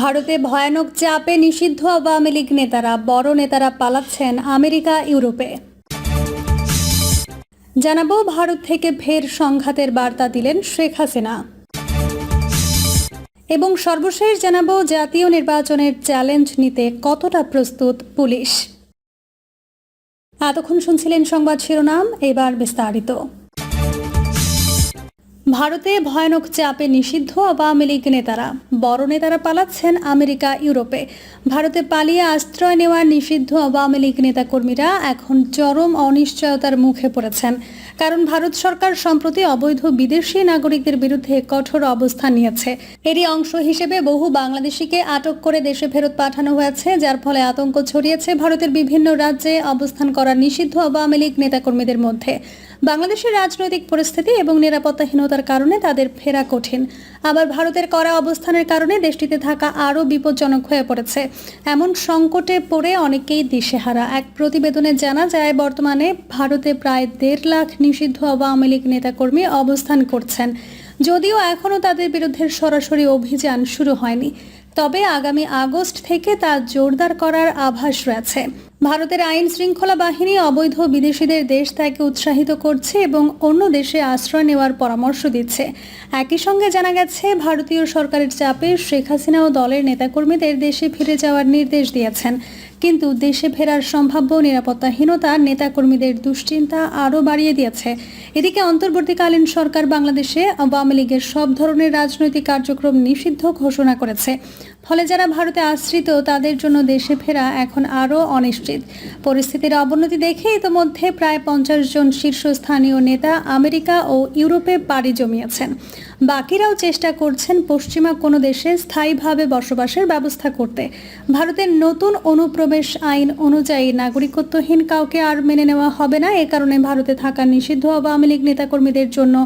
ভারতে ভয়ানক চাপে নিষিদ্ধ আওয়ামী লীগ নেতারা, বড় নেতারা পালাচ্ছেন আমেরিকা, ইউরোপে। জানাব, ভারত থেকে ফের সংঘাতের বার্তা দিলেন শেখ হাসিনা। এবং সর্বশেষ জানাব, জাতীয় নির্বাচনের চ্যালেঞ্জ নিতে কতটা প্রস্তুত পুলিশ। এতক্ষণ শুনছিলেন সংবাদ শিরোনাম, এবার বিস্তারিত। ভারতে ভয়ানক চাপে নিষিদ্ধ আওয়ামী লীগ নেতারা। বড় নেতারা পালাচ্ছেন আমেরিকা, ইউরোপে। ভারতে পালিয়ে আশ্রয় নেওয়া নিষিদ্ধ আওয়ামী লীগ নেতাকর্মীরা এখন চরম অনিশ্চয়তার মুখে পড়েছেন। কারণ ভারত সরকার সম্প্রতি অবৈধ বিদেশি নাগরিকদের বিরুদ্ধে কঠোর অবস্থান নিয়েছে। এরই অংশ হিসেবে বহু বাংলাদেশিকে আটক করে দেশে ফেরত পাঠানো হয়েছে, যার ফলে আতঙ্ক ছড়িয়েছে ভারতের বিভিন্ন রাজ্যে অবস্থান করা নিষিদ্ধ আওয়ামী লীগ নেতাকর্মীদের মধ্যে। বাংলাদেশের রাজনৈতিক পরিস্থিতি এবং নিরাপত্তাহীনতার কারণে তাদের ফেরা কঠিন। আবার ভারতের করা অবস্থানের কারণে দেশটিতে থাকা আরও বিপজ্জনক হয়ে পড়েছে। এমন সংকটে পড়ে অনেকেই দিশেহারা। এক প্রতিবেদনে জানা যায়, বর্তমানে ভারতে প্রায় দেড় লাখ নিষিদ্ধ আওয়ামী লীগ নেতাকর্মী অবস্থান করছেন। যদিও এখনও তাদের বিরুদ্ধে সরাসরি অভিযান শুরু হয়নি। তবে আগামী আগস্ট থেকে তা জোরদার করার আভাস রয়েছে। ভারতের আইন শৃঙ্খলা বাহিনী অবৈধ বিদেশিদের দেশ থেকে উৎসাহিত করছে এবং অন্য দেশে আশ্রয় নেওয়ার পরামর্শ দিচ্ছে। একই সঙ্গে জানা গেছে, ভারতীয় সরকারের চাপে শেখ হাসিনা ও দলের নেতাকর্মীদের দেশে ফিরে যাওয়ার নির্দেশ দিয়েছেন। কিন্তু দেশে ফেরার সম্ভাব্য নিরাপত্তাহীনতা নেতাকর্মীদের দুশ্চিন্তা আরও বাড়িয়ে দিয়েছে। এদিকে অন্তর্বর্তীকালীন সরকার বাংলাদেশে আওয়ামী লীগের সব ধরনের রাজনৈতিক কার্যক্রম নিষিদ্ধ ঘোষণা করেছে। ফলে যারা ভারতে আশ্রিত, তাদের জন্য দেশে ফেরা এখন আরও অনিশ্চিত। পরিস্থিতির অবনতি দেখে ইতোমধ্যে প্রায় পঞ্চাশ জন শীর্ষস্থানীয় নেতা আমেরিকা ও ইউরোপে পাড়ি জমিয়েছেন। বাকিরাও চেষ্টা করছেন পশ্চিমা কোনো দেশে স্থায়ীভাবে বসবাসের ব্যবস্থা করতে। ভারতের নতুন অনুপ্রবেশ আইন অনুযায়ী নাগরিকত্বহীন কাউকে আর মেনে নেওয়া হবে না। এ কারণে ভারতে থাকা নিষিদ্ধ আওয়ামী লীগ নেতাকর্মীদের জন্য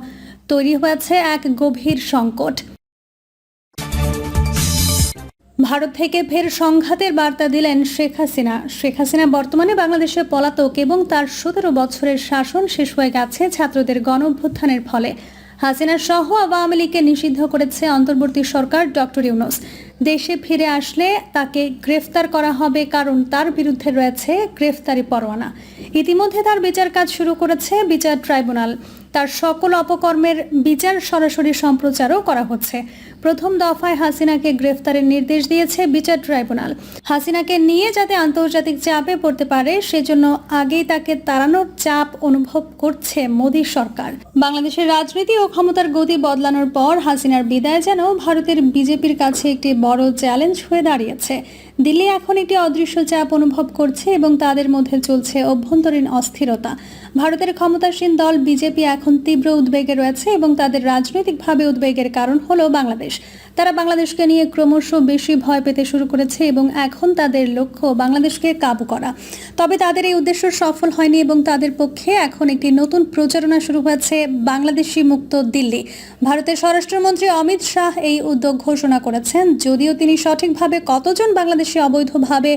তৈরি হয়েছে এক গভীর সংকট। ভারত থেকে ফের সংঘাতের বার্তা দিলেন শেখ হাসিনা। শেখ হাসিনা বর্তমানে বাংলাদেশে পলাতক এবং তার সতেরো বছরের শাসন শেষ হয়ে গেছে ছাত্রদের গণ অভ্যুত্থানের ফলে। হাসিনা সহ আওয়ামী লীগকে নিষিদ্ধ করেছে অন্তর্বর্তী সরকার ডক্টর ইউনুস। দেশে ফিরে আসলে তাকে গ্রেফতার করা হবে কারণ তার বিরুদ্ধে রয়েছে গ্রেফতারি পরোয়ানা। ইতিমধ্যে তার বিচার কাজ শুরু করেছে বিচার ট্রাইব্যুনাল। তার সকল অপকর্মের বিচার সরাসরি সম্প্রচারও করা হচ্ছে। প্রথম দফায় হাসিনাকে গ্রেফতারের নির্দেশ দিয়েছে বিচার ট্রাইব্যুনাল। হাসিনাকে নিয়ে যাতে আন্তর্জাতিক চাপে পড়তে পারে, সেজন্য আগেই তাকে তাড়ানোর চাপ অনুভব করছে মোদী সরকার। বাংলাদেশের রাজনীতি ও ক্ষমতার গতি বদলানোর পর হাসিনার বিদায় যেন ভারতের বিজেপির কাছে একটি বড় চ্যালেঞ্জ হয়ে দাঁড়িয়েছে। দিল্লি এখন একটি অদৃশ্য চাপ অনুভব করছে এবং তাদের মধ্যে চলছে অভ্যন্তরীণ অস্থিরতা। ভারতের ক্ষমতাসীন দল বিজেপি এখন তীব্র উদ্বেগে রয়েছে এবং তাদের রাজনৈতিকভাবে উদ্বেগের কারণ হল বাংলাদেশ। তারা বাংলাদেশকে নিয়ে ক্রমশ বেশি ভয় পেতে শুরু করেছে এবং এখন তাদের লক্ষ্য বাংলাদেশকে কাবু করা। তবে তাদের এই উদ্দেশ্য সফল হয়নি এবং তাদের পক্ষে এখন একটি নতুন প্রচারণা শুরু হয়েছে বাংলাদেশি মুক্ত দিল্লি। ভারতের স্বরাষ্ট্রমন্ত্রী অমিত শাহ এই উদ্যোগ ঘোষণা করেছেন, যদিও তিনি সঠিকভাবে কতজন বাংলাদেশি অবৈধভাবে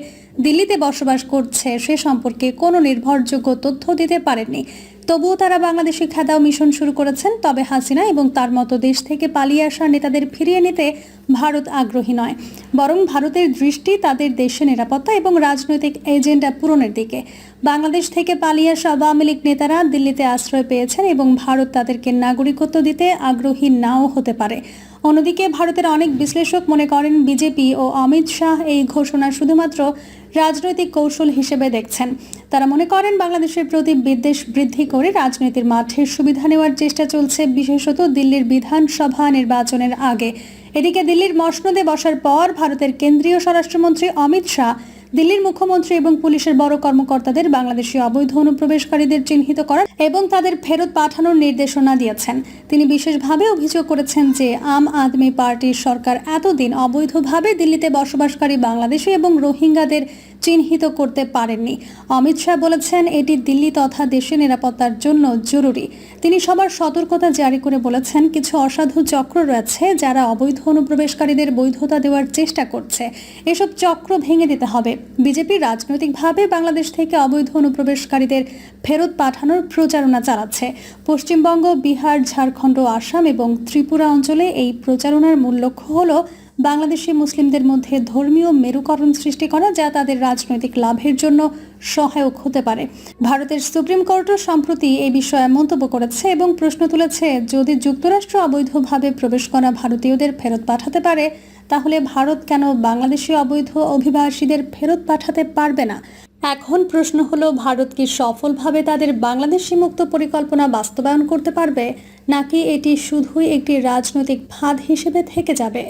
দিল্লিতে বসবাস করছে সে সম্পর্কে কোনো নির্ভরযোগ্য তথ্য দিতে পারেননি। তবুও তারা বাংলাদেশি খেদাও মিশন শুরু করেছেন, তবে হাসিনা এবং তার মতো দেশ থেকে পালিয়ে আসা নেতাদের ফিরিয়ে নিতে ভারত আগ্রহী নয়। বরং ভারতের দৃষ্টি তাদের দেশের নিরাপত্তা এবং রাজনৈতিক এজেন্ডা পূরণের দিকে। বাংলাদেশ থেকে পালিয়ে আসা আওয়ামী লীগ নেতারা দিল্লিতে আশ্রয় পেয়েছেন এবং ভারত তাদেরকে নাগরিকত্ব দিতে আগ্রহী নাও হতে পারে। অন্যদিকে ভারতের অনেক বিশ্লেষক মনে করেন, বিজেপি ও অমিত শাহ এই ঘোষণা শুধুমাত্র রাজনৈতিক কৌশল হিসেবে দেখছেন। তারা মনে করেন বাংলাদেশের প্রতি বিদ্বেষ বৃদ্ধি করে রাজনীতির মাঠের সুবিধা নেওয়ার চেষ্টা চলছে, বিশেষত দিল্লির বিধানসভা নির্বাচনের আগে। এদিকে দিল্লির মসনদে বসার পর ভারতের কেন্দ্রীয় স্বরাষ্ট্রমন্ত্রী অমিত শাহ, দিল্লির মুখ্যমন্ত্রী এবং পুলিশের বড় কর্মকর্তাদের বাংলাদেশি অবৈধ অনুপ্রবেশকারীদের চিহ্নিত করার এবং তাদের ফেরত পাঠানোর নির্দেশনা দিয়েছেন। তিনি বিশেষভাবে অভিযোগ করেছেন যে, আম আদমি পার্টির সরকার এতদিন অবৈধভাবে দিল্লিতে বসবাসকারী বাংলাদেশি এবং রোহিঙ্গাদের চিহ্নিত করতে পারেননি। অমিত শাহ বলেছেন, এটি দিল্লি তথা দেশের নিরাপত্তার জন্য জরুরি। তিনি সবার সতর্কতা জারি করে বলেছেন, কিছু অসাধু চক্র রয়েছে যারা অবৈধ অনুপ্রবেশকারীদের বৈধতা দেওয়ার চেষ্টা করছে। এসব চক্র ভেঙে দিতে হবে। বিজেপি রাজনৈতিকভাবে বাংলাদেশ থেকে অবৈধ অনুপ্রবেশকারীদের ফেরত পাঠানোর প্রচারণা চালাচ্ছে। পশ্চিমবঙ্গ, বিহার, ঝাড়খণ্ড, আসাম এবং ত্রিপুরা অঞ্চলে এই প্রচারণার মূল লক্ষ্য হল বাংলাদেশি মুসলিমদের মধ্যে ধর্মীয় মেরুকরণ সৃষ্টি করা যা তাদের রাজনৈতিক লাভের জন্য সহায়ক হতে পারে। ভারতের সুপ্রিম কোর্টও সম্প্রতি এই বিষয়ে মন্তব্য করেছে এবং প্রশ্ন তুলেছে, যদি যুক্তরাষ্ট্র অবৈধভাবে প্রবেশ করা ভারতীয়দের ফেরত পাঠাতে পারে, তাহলে ভারত কেন বাংলাদেশি অবৈধ অভিবাসীদের ফেরত পাঠাতে পারবে না? এখন প্রশ্ন হলো, ভারত কি সফলভাবে তাদের বাংলাদেশি মুক্ত পরিকল্পনা বাস্তবায়ন করতে পারবে, নাকি এটি শুধুই একটি রাজনৈতিক ফাঁদ হিসেবে থেকে যাবে?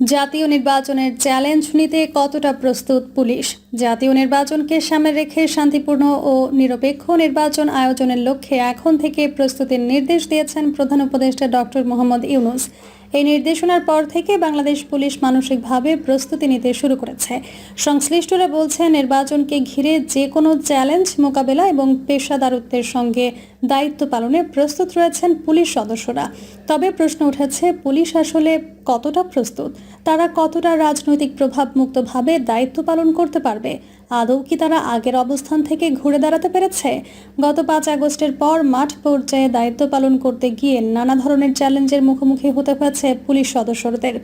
জাতীয় নির্বাচনের চ্যালেঞ্জ নিতে কতটা প্রস্তুত পুলিশ? জাতীয় নির্বাচনকে সামনে রেখে শান্তিপূর্ণ ও নিরপেক্ষ নির্বাচন আয়োজনের লক্ষ্যে এখন থেকে প্রস্তুতির নির্দেশ দিয়েছেন প্রধান উপদেষ্টা ডক্টর মোহাম্মদ ইউনুস। এই নির্দেশনার পর থেকে বাংলাদেশ পুলিশ মানসিকভাবে প্রস্তুতি নিতে শুরু করেছে। সংশ্লিষ্টরা বলছে নির্বাচনকে ঘিরে যে কোনো চ্যালেঞ্জ মোকাবেলা এবং পেশাদারত্বের সঙ্গে দায়িত্ব পালনে প্রস্তুত রয়েছেন পুলিশ সদস্যরা। তবে প্রশ্ন উঠেছে, পুলিশ আসলে কতটা প্রস্তুত? তারা কতটা রাজনৈতিক প্রভাবমুক্তভাবে দায়িত্ব পালন করতে পারবে? আদৌ কি তারা আগের অবস্থান থেকে ঘুরে দাঁড়াতে পেরেছে? গত পাঁচ আগস্টের পর মাঠ পর্যায়ে দায়িত্ব পালন করতে গিয়ে নানা ধরনের চ্যালেঞ্জের মুখোমুখি হতে হয়েছে পুলিশ সদস্যদের।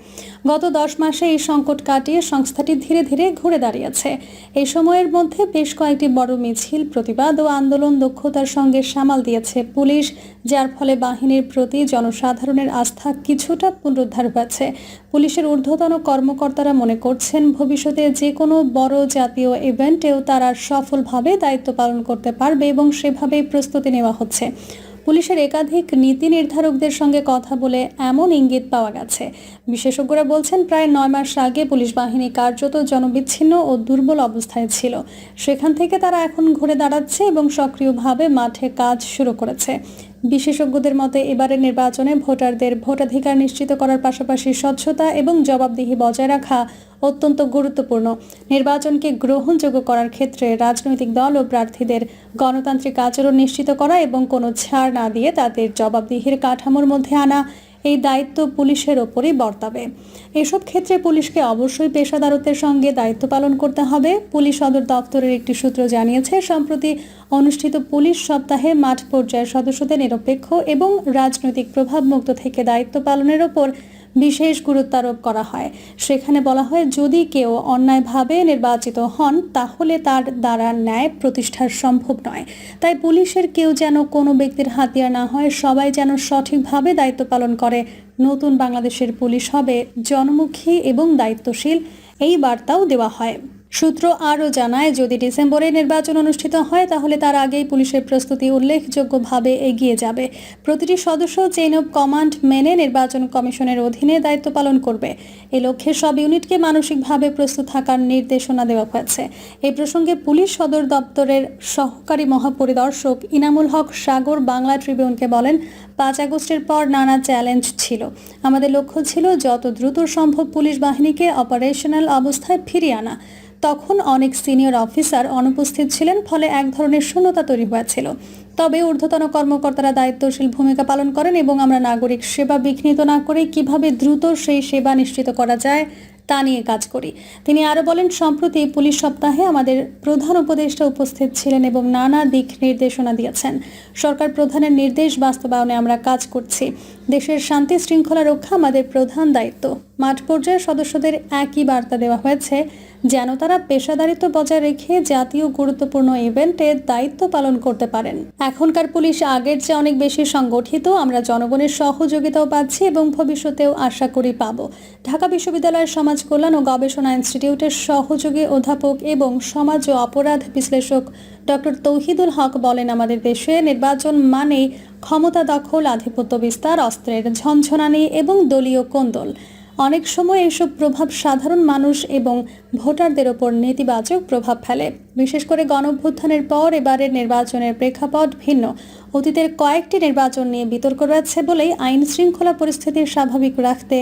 গত দশ মাসে এই সংকট কাটিয়ে সংস্থাটি ধীরে ধীরে ঘুরে দাঁড়িয়েছে। এই সময়ের মধ্যে বেশ কয়েকটি বড় মিছিল, প্রতিবাদ ও আন্দোলন দক্ষতার সঙ্গে সামাল দিয়েছে পুলিশ, যার ফলে বাহিনীর প্রতি জনসাধারণের আস্থা কিছুটা পুনরুদ্ধার হয়েছে। পুলিশের ঊর্ধ্বতন কর্মকর্তারা মনে করছেন ভবিষ্যতে যে কোনো বড় জাতীয় ইভেন্টেও তারা সফলভাবে দায়িত্ব পালন করতে পারবে এবং সেভাবেই প্রস্তুতি নেওয়া হচ্ছে। পুলিশের একাধিক নীতি নির্ধারকদের সঙ্গে কথা বলে এমন ইঙ্গিত পাওয়া গেছে। বিশেষজ্ঞরা বলছেন, প্রায় নয় মাস আগে পুলিশ বাহিনী কার্যত জনবিচ্ছিন্ন ও দুর্বল অবস্থায় ছিল। সেখান থেকে তারা এখন ঘুরে দাঁড়াচ্ছে এবং সক্রিয়ভাবে মাঠে কাজ শুরু করেছে। বিশেষজ্ঞদের মতে, এবারের নির্বাচনে ভোটারদের ভোটাধিকার নিশ্চিত করার পাশাপাশি স্বচ্ছতা এবং জবাবদিহি বজায় রাখা অত্যন্ত গুরুত্বপূর্ণ। নির্বাচনকে গ্রহণযোগ্য করার ক্ষেত্রে রাজনৈতিক দল ও প্রার্থীদের গণতান্ত্রিক আচরণ নিশ্চিত করা এবং কোনো ছাড় না দিয়ে তাদের জবাবদিহির কাঠামোর মধ্যে আনা, এই দায়িত্ব পুলিশের ওপরই বর্তাবে। এসব ক্ষেত্রে পুলিশকে অবশ্যই পেশাদারত্বের সঙ্গে দায়িত্ব পালন করতে হবে। পুলিশ সদর দপ্তরের একটি সূত্র জানিয়েছে, সম্প্রতি অনুষ্ঠিত পুলিশ সপ্তাহে মাঠ পর্যায়ের সদস্যদের নিরপেক্ষ এবং রাজনৈতিক প্রভাবমুক্ত থেকে দায়িত্ব পালনের ওপর বিশেষ গুরুত্ব আরোপ করা হয়। সেখানে বলা হয়, যদি কেউ অন্যায়ভাবে নির্বাচিত হন, তাহলে তার দ্বারা ন্যায় প্রতিষ্ঠার সম্ভব নয়। তাই পুলিশের কেউ যেন কোনো ব্যক্তির হাতিয়ার না হয়, সবাই যেন সঠিকভাবে দায়িত্ব পালন করে। নতুন বাংলাদেশের পুলিশ হবে জনমুখী এবং দায়িত্বশীল। এই বার্তাও দেওয়া হয়। সূত্র আরও জানায়, যদি ডিসেম্বরে নির্বাচন অনুষ্ঠিত হয়, তাহলে তার আগেই পুলিশের প্রস্তুতি উল্লেখযোগ্যভাবে এগিয়ে যাবে। প্রতিটি সদস্য চেইন অব কমান্ড মেনে নির্বাচন কমিশনের অধীনে দায়িত্ব পালন করবে। এ লক্ষ্যে সব ইউনিটকে মানসিকভাবে প্রস্তুত থাকার নির্দেশনা দেওয়া হয়েছে। এ প্রসঙ্গে পুলিশ সদর দপ্তরের সহকারী মহাপরিদর্শক ইনামুল হক সাগর বাংলা ট্রিবিউনকে বলেন, পাঁচ আগস্টের পর নানা চ্যালেঞ্জ ছিল। আমাদের লক্ষ্য ছিল যত দ্রুত সম্ভব পুলিশ বাহিনীকে অপারেশনাল অবস্থায় ফিরিয়ে আনা। তখন অনেক সিনিয়র অফিসার অনুপস্থিত ছিলেন, ফলে এক ধরনের শূন্যতা তৈরি হয়েছিল। তবে ঊর্ধ্বতন কর্মকর্তারা দায়িত্বশীল ভূমিকা পালন করেন এবং আমরা নাগরিক সেবা বিঘ্নিত না করে কীভাবে দ্রুত সেই সেবা নিশ্চিত করা যায় তা নিয়ে কাজ করি। তিনি আরও বলেন, সম্প্রতি পুলিশ সপ্তাহে আমাদের প্রধান উপদেষ্টা উপস্থিত ছিলেন এবং নানা দিক নির্দেশনা দিয়েছেন। সরকার প্রধানের নির্দেশ বাস্তবায়নে আমরা কাজ করছি। দেশের শান্তি শৃঙ্খলা রক্ষা আমাদের প্রধান দায়িত্ব। মাঠ পর্যায়ের সদস্যদের একই বার্তা দেওয়া হয়েছে যেন তারা পেশাদারিত্ব বজায় রেখে জাতীয় গুরুত্বপূর্ণ ইভেন্টে দায়িত্ব পালন করতে পারেন। এখনকার পুলিশ আগের চেয়ে অনেক বেশি সংগঠিত। আমরা জনগণের সহযোগিতাও পাচ্ছি এবং ভবিষ্যতেও আশা করি পাব। ঢাকা বিশ্ববিদ্যালয়ের সমাজ কল্যাণ ও গবেষণা ইনস্টিটিউটের সহযোগী অধ্যাপক এবং সমাজ ও অপরাধ বিশ্লেষক ডক্টর তৌহিদুল হক বলেন, আমাদের দেশে নির্বাচন মানেই ক্ষমতা দখল, আধিপত্য বিস্তার, অস্ত্রের ঝনঝনানি এবং দলীয় কোন্দল। অনেক সময় এসব প্রভাব সাধারণ মানুষ এবং ভোটারদের ওপর নেতিবাচক প্রভাব ফেলে। বিশেষ করে গণভ্যুত্থানের পর এবারের নির্বাচনের প্রেক্ষাপট ভিন্ন। অতীতের কয়েকটি নির্বাচন নিয়ে বিতর্ক রয়েছে বলেই আইন শৃঙ্খলা পরিস্থিতি স্বাভাবিক রাখতে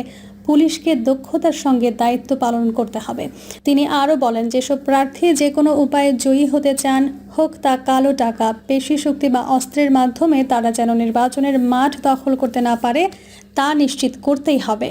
পুলিশকে দক্ষতার সঙ্গে দায়িত্ব পালন করতে হবে। তিনি আরও বলেন, যেসব প্রার্থী যে কোনো উপায়ে জয়ী হতে চান, হোক তা কালো টাকা, পেশি শক্তি বা অস্ত্রের মাধ্যমে, তারা যেন নির্বাচনের মাঠ দখল করতে না পারে, তা নিশ্চিত করতেই হবে।